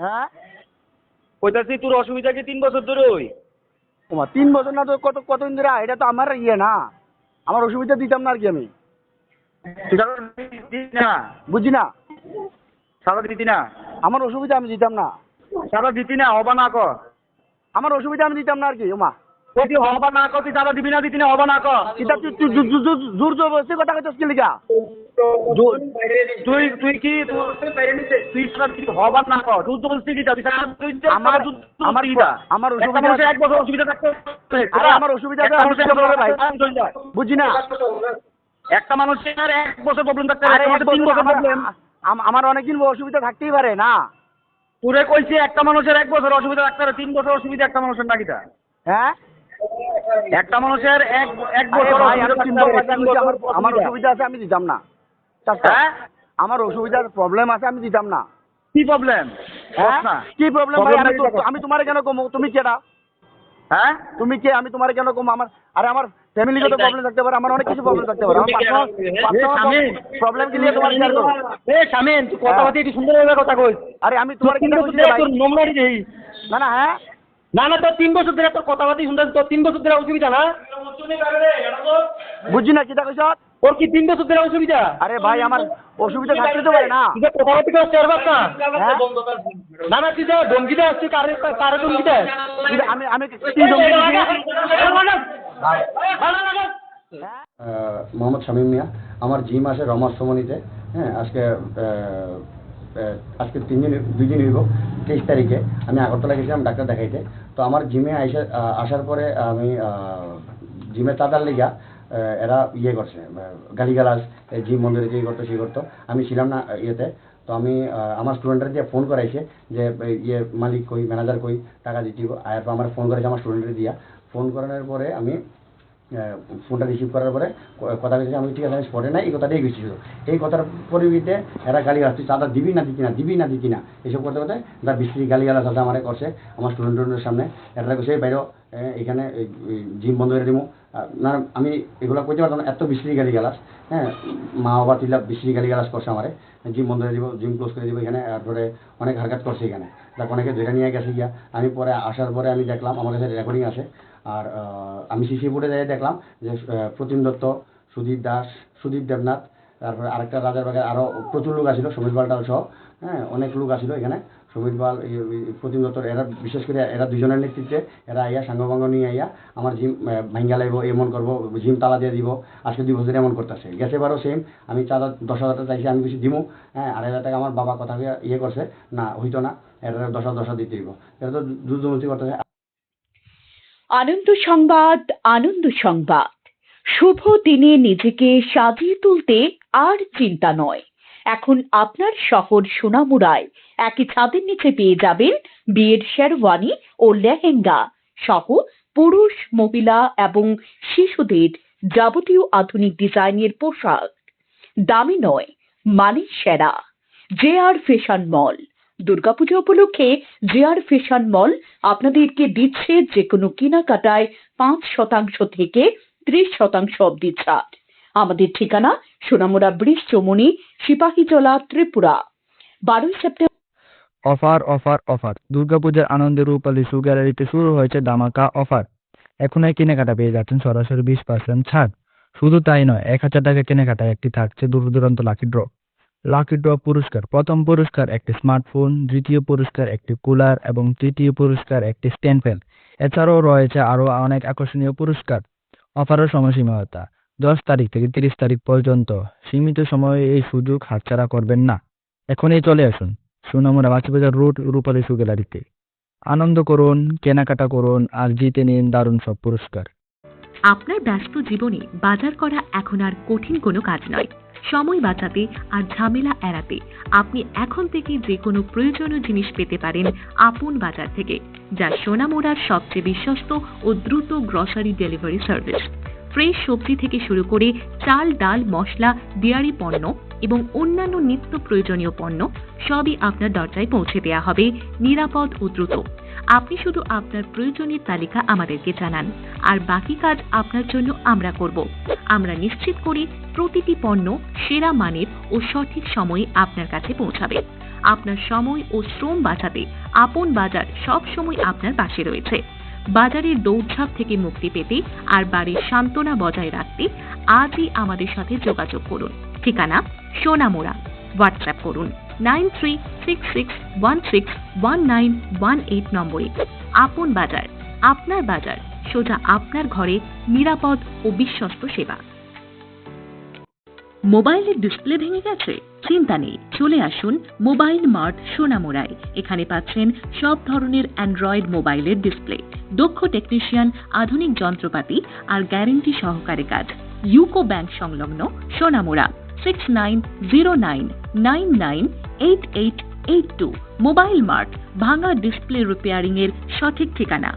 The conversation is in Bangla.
হ্যাঁ? কইতাছি তোর অসুবিধা কি তিন বছর ধরে ওই? তোমার তিন বছর না তো কত কতদিন ধরে? এটা তো আমার ইয়ে না। আমার অসুবিধা দিতাম না আর কি আমি। দিতি না? দিতি না? আমার অসুবিধা আমি দিতাম না। সারা দিতি না হবা না কর। আমার অসুবিধা আমি দিতাম না আর কি ওমা হবা না কর তুই সারা দিবি না দিতি না হবা না কর। এটা তুই জোর- জবরদস্তি কথা কইতাস কি লিগা? তুই তুই কি তুই না কর। আমার- একটা অসুবিধা- মানুষের এক বছর অসুবিধা থাকতে আমার অসুবিধা ভাই? না? একটা মানুষের এক বছর প্রবলেম মানুষের তিন বছর বছর প্রবলেম আমার অনেকদিন অসুবিধা থাকতেই পারে না? তোরে কইছি একটা মানুষের এক বছর অসুবিধা থাকতে পারে তিন বছর অসুবিধা একটা মানুষের নাকিটা হ্যাঁ? একটা মানুষের এক এক বছর পারে, আমার আমার অসুবিধা আছে আমি দিতাম না। হ্যাঁ? আমার অসুবিধার প্রবলেম আছে আমি দিতাম না। কি প্রবলেম হ্যাঁ? কি প্রবলেম ভাই? আমি নাই তো- আমি তোমারে কেন কমো? তুমি কেডা হ্যাঁ? তুমি কে? আমি তোমারে কেন কমো? আমার আরে আমার ফ্যামিলিগত প্রবলেম থাকতে পারে আমার অনেক কিছু প্রবলেম থাকতে পারে। আমার প্রবলেম কি নিয়ে তোমার শেয়ার এ শামিন তুই কথা বলতে একটু সুন্দর ভাবে কথা কই আরে আমি তোমার কইছি ভাই। তোর দেই না না হ্যাঁ? না না তোর তিন বছর ধরে তোর কথাবার্তা শুনতে তোর তিন বছর ধরে অসুবিধা না? বুঝছি না কিটা কইছ ওর কি তিন বছর ধরে অসুবিধা আরে ভাই আমার অসুবিধা থাকতে তো পারে না তুই কেউ শেয়ার না? না না তুই যে ডঙ্গিতে আসছিস কারে কারে ডঙ্গিতে আমি আমি কি? হ্যাঁ? মোহাম্মদ শামীম মিয়া আমার জিম আসে রমাস সমনিতে হ্যাঁ আজকে আজকে তিন দিন দুই দিন হইব তেইশ তারিখে আমি আগরতলা গেছিলাম ডাক্তার দেখাইতে তো আমার জিমে আইসা আসার পরে আমি জিমে চাঁদার লিগা এরা ইয়ে করছে গালিগালাজ জিম মন্দিরে যে করতো, সেই করতো। আমি ছিলাম না ইয়েতে। তো আমি আমার স্টুডেন্টের দিয়ে ফোন করাইছে যে ইয়ে মালিক কই ম্যানেজার কই, টাকা দিতে আর আমার ফোন করেছে আমার স্টুডেন্টের দিয়া। ফোন করানোর পরে আমি ফোনটা রিসিভ করার পরে কথা বলেছি আমি ঠিক আছে, আমি স্পটে নাই। এই কথাটাই গেছি শুধু এই কথার পরিবর্তে এরা গালি গাছ তুই চাঁদা দিবি না, দিতি না, দিবি না, দিতি না? এসব করতে করতে তার বিশ্রী গালি গালাজ আছে আমার করছে আমার স্টুডেন্টের সামনে। এরা কইছে বাইরে এখানে জিম বন্ধ করে দিব না, আমি এগুলো কইতে পারতাম এত বিশ্রী গালি গালাজ হ্যাঁ মা বাবা তুইলা বিশ্রী গালি গালাজ করছে আমারে জিম বন্ধ করে দিব, জিম ক্লোজ করে দিব এখানে তারপরে অনেক হারকাত করছে এখানে। দেখ, অনেকে ধরে নিয়ে গেছে গিয়া, আমি পরে আসার পরে আমি দেখলাম, আমার কাছে রেকর্ডিং আছে, আর আমি সিসি বোর্ডে যাই দেখলাম যে প্রতিম দত্ত, সুদীপ দাস, সুদীপ দেবনাথ, তারপরে আরেকটা রাজার বাগের আরও প্রচুর লোক আসিল সমীর পালটাল সহ হ্যাঁ অনেক লোক আসিল এখানে। সমীর পাল প্রতিম দত্তর, এরা বিশেষ করে এরা দুজনের নেতৃত্বে এরা আইয়া সাঙ্গভঙ্গ নিয়ে আইয়া আমার জিম ভাঙ্গা লাগবো এমন করব, জিম তালা দিয়ে দিব, আজকে দুই বছর এমন করতেছে। গেছে বারও সেম আমি চাঁদা দশ হাজার টাকা চাইছি, আমি কিছু দিমু হ্যাঁ আড়াই হাজার টাকা আমার বাবা কথা ইয়ে করছে, না, হইতো না এটা দশ হাজার, দশ দিতে দিব এটা তো দুর্দমতি করতেছে। আনন্দ সংবাদ আনন্দ সংবাদ। শুভ দিনে নিজেকে সাজিয়ে তুলতে আর চিন্তা নয়। এখন আপনার শহর সোনামুড়ায় একই ছাদের নিচে পেয়ে যাবেন বিয়ের শেরওয়ানি ও লেহেঙ্গা সহ পুরুষ, মহিলা এবং শিশুদের যাবতীয় আধুনিক ডিজাইনের পোশাক। দামি নয় মানে সেরা। J R fashion mall. Durga Puja উপলক্ষে জে আর ফ্যাশন মল আপনাদেরকে দিচ্ছে যে কোনো কেনাকাটায় পাঁচ শতাংশ থেকে ত্রিশ শতাংশ অব্দি ছাড়। আমাদের ঠিকানা সোনামুড়া ব্রিজ চমুনি, সিপাহীজলা, ত্রিপুরা। বারোই সেপ্টেম্বর অফার অফার অফার। দুর্গাপূজার আনন্দে রূপালী শু গ্যালারিতে শুরু হয়েছে ধামাকা অফার। এখন এই কেনাকাটা পেয়ে যাচ্ছেন সরাসরি বিশ পার্সেন্ট ছাড়। শুধু তাই নয়, এক হাজার টাকা কেনাকাটায় একটি থাকছে দূর দূরান্ত লাকি ড্র। লাকি ড্র পুরস্কার, প্রথম পুরস্কার একটি স্মার্টফোন, দ্বিতীয় পুরস্কার একটি কুলার এবং তৃতীয় পুরস্কার একটি স্ট্যান্ড ফ্যান। এছাড়াও রয়েছে আরও অনেক আকর্ষণীয় পুরস্কার। অফারের সময়সীমাতা দশ তারিখ থেকে তিরিশ তারিখ পর্যন্ত সীমিত সময়ে এই সুযোগ হাতছাড়া করবেন না। এখনই চলে আসুন সুনামুরা মাছিবাজার রোড, রূপালী শু গ্যালারিতে আনন্দ করুন, কেনাকাটা করুন আর জিতে নিন দারুণ সব পুরস্কার। আপনার ব্যস্ত জীবনে বাজার করা এখন আর কঠিন কোনো কাজ নয়। সময় বাঁচাতে আর ঝামেলা এড়াতে আপনি এখন থেকে যে কোনো প্রয়োজনীয় জিনিস পেতে পারেন আপন বাজার থেকে, যা সোনামোড়ার সবচেয়ে বিশ্বস্ত ও দ্রুত গ্রসারি ডেলিভারি সার্ভিস ফ্রেশ সবজি থেকে শুরু করে চাল, ডাল, মশলা ডেয়ারি পণ্য এবং অন্যান্য নিত্য প্রয়োজনীয় পণ্য সবই আপনার দরজায় পৌঁছে দেওয়া হবে নিরাপদ ও দ্রুত। আপনি শুধু আপনার প্রয়োজনীয় তালিকা আমাদেরকে জানান, আর বাকি কাজ আপনার জন্য আমরা করব। আমরা নিশ্চিত করি প্রতিটি পণ্য সেরা মানের ও সঠিক সময়ে আপনার কাছে পৌঁছাবে। আপনার সময় ও শ্রম বাঁচাতে আপন বাজার সব সময় আপনার পাশে রয়েছে। বাজারের দৌড়ঝাঁপ থেকে মুক্তি পেতে আর বাড়ির সান্ত্বনা বজায় রাখতে আজই আমাদের সাথে যোগাযোগ করুন। ঠিকানা সোনামোড়া। হোয়াটসঅ্যাপ করুন nine three six six one six one nine one eight নম্বরে। আপন বাজার, আপনার বাজার, সোজা আপনার ঘরে নিরাপদ ও বিশ্বস্ত সেবা। মোবাইলের ডিসপ্লে ভেঙে গেছে? চিন্তা নেই, চলে আসুন মোবাইল মার্ট সোনামুড়ায়। এখানে পাচ্ছেন সব ধরনের অ্যান্ড্রয়েড মোবাইলের ডিসপ্লে। দক্ষ টেকনিশিয়ান, আধুনিক যন্ত্রপাতি আর গ্যারেন্টি সহকারে কাজ। ইউকো ব্যাংক সংলগ্ন Sonamura six nine zero nine nine nine eight eight eight two mobile mart, ভাঙা ডিসপ্লে রিপেয়ারিং এর সঠিক ঠিকানা।